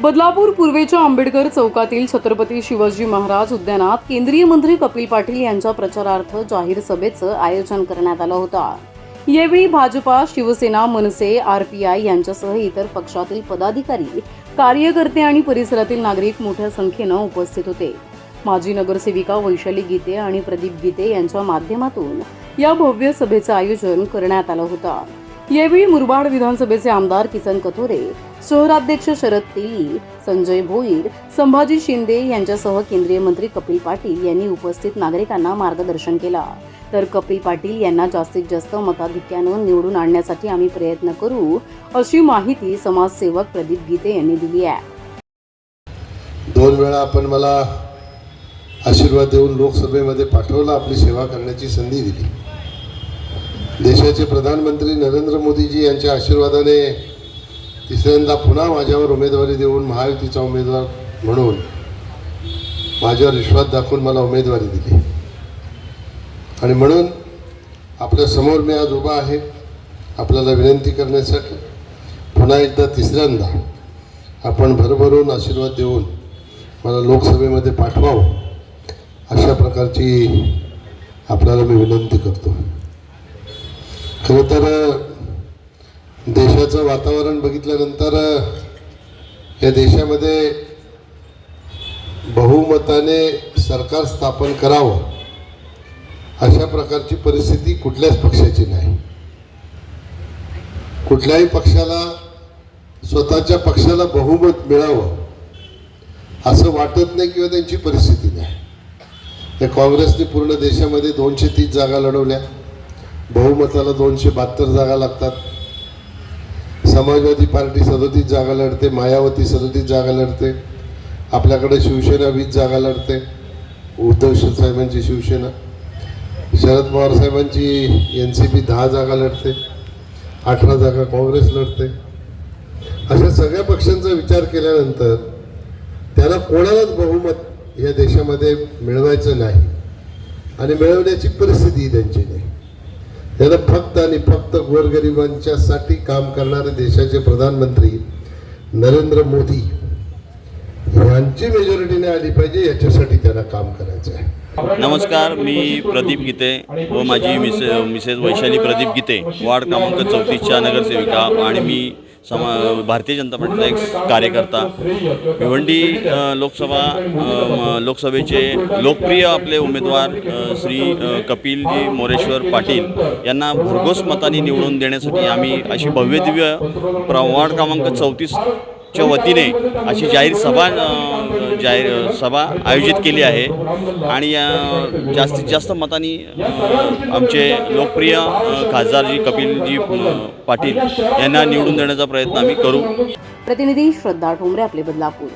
बदलापूर पूर्वेच्या आंबेडकर चौकातील छत्रपती शिवाजी महाराज उद्यानात केंद्रीय मंत्री कपिल पाटील यांच्या प्रचारार्थ जाहीर सभेचं आयोजन करण्यात आलं होतं. यावेळी भाजपा शिवसेना मनसे आरपीआय यांच्यासह इतर पक्षातील पदाधिकारी कार्यकर्ते आणि परिसरातील नागरिक मोठ्या संख्येनं उपस्थित होते. माजी नगरसेविका वैशाली गीते आणि प्रदीप गीते यांच्या माध्यमातून या भव्य सभेचं आयोजन करण्यात आलं होतं. यावेळी मुरबाड विधानसभेचे आमदार किसन कथोरे शहराध्यक्ष शरद तेली संजय भोईर संभाजी शिंदे यांच्यासह केंद्रीय मंत्री कपिल पाटील यांनी उपस्थित नागरिकांना मार्गदर्शन केला. तर कपिल पाटील यांना जास्तीत जास्त मताधिक्यानं निवडून आणण्यासाठी आम्ही प्रयत्न करू अशी माहिती समाजसेवक प्रदीप गीते यांनी दिली आहे. दोन वेळा आपण मला आशीर्वाद देऊन लोकसभेमध्ये पाठवलं आपली सेवा करण्याची संधी दिली. देशाचे प्रधानमंत्री नरेंद्र मोदीजी यांच्या आशीर्वादाने तिसऱ्यांदा पुन्हा माझ्यावर उमेदवारी देऊन महायुतीचा उमेदवार म्हणून माझ्यावर विश्वास दाखवून मला उमेदवारी दिली. आणि म्हणून आपल्यासमोर मी आज उभा आहे आपल्याला विनंती करण्यासाठी पुन्हा एकदा तिसऱ्यांदा आपण भरभरून आशीर्वाद देऊन मला लोकसभेमध्ये पाठवावं अशा प्रकारची आपल्याला मी विनंती करतो. खरं तर देशाचं वातावरण बघितल्यानंतर या देशामध्ये बहुमताने सरकार स्थापन करावं अशा प्रकारची परिस्थिती कुठल्याच पक्षाची नाही. कुठल्याही पक्षाला स्वतःच्या पक्षाला बहुमत मिळावं असं वाटत नाही किंवा त्यांची परिस्थिती नाही. त्या काँग्रेसने पूर्ण देशामध्ये दोनशे तीस जागा लढवल्या. बहुमताला दोनशे बहात्तर जागा लागतात. समाजवादी पार्टी सदोतीस जागा लढते मायावती सदोतीस जागा लढते आपल्याकडे शिवसेना वीस जागा लढते. उद्धव साहेबांची शिवसेना शरद पवार साहेबांची एन सी पी दहा जागा लढते अठरा जागा काँग्रेस लढते. अशा सगळ्या पक्षांचा विचार केल्यानंतर त्याला कोणालाच बहुमत या देशामध्ये मिळवायचं नाही. आणि मिळवण्याची परिस्थिती त्यांची नाही. त्याला फक्त आणि फक्त गोरगरिबांच्यासाठी काम करणारे देशाचे प्रधानमंत्री नरेंद्र मोदी यांची मेजॉरिटीने आली पाहिजे याच्यासाठी त्यांना काम करायचं आहे. नमस्कार मी प्रदीप गीते व माझी मिसे मिसेस वैशाली प्रदीप गीते वार्ड क्रमांक चौतीसच्या नगरसेविका आणि मी समा भारतीय जनता पार्टीचा एक कार्यकर्ता. भिवंडी लोकसभा लोकसभेचे लोकप्रिय आपले उमेदवार श्री कपिलजी मोरेश्वर पाटील यांना भरघोस मताने निवडून देण्यासाठी आम्ही अशी भव्यदिव्य प्र वार्ड क्रमांक वतीने अशी जाहीर सभा जाहीर सभा आयोजित केली आहे. आणि जास्तीत जास्त मतांनी आमचे लोकप्रिय खासदारजी कपिलजी पाटील यांना निवडून देण्याचा प्रयत्न आम्ही करू. प्रतिनिधी श्रद्धा ठोंबरे आपले बदलापूर.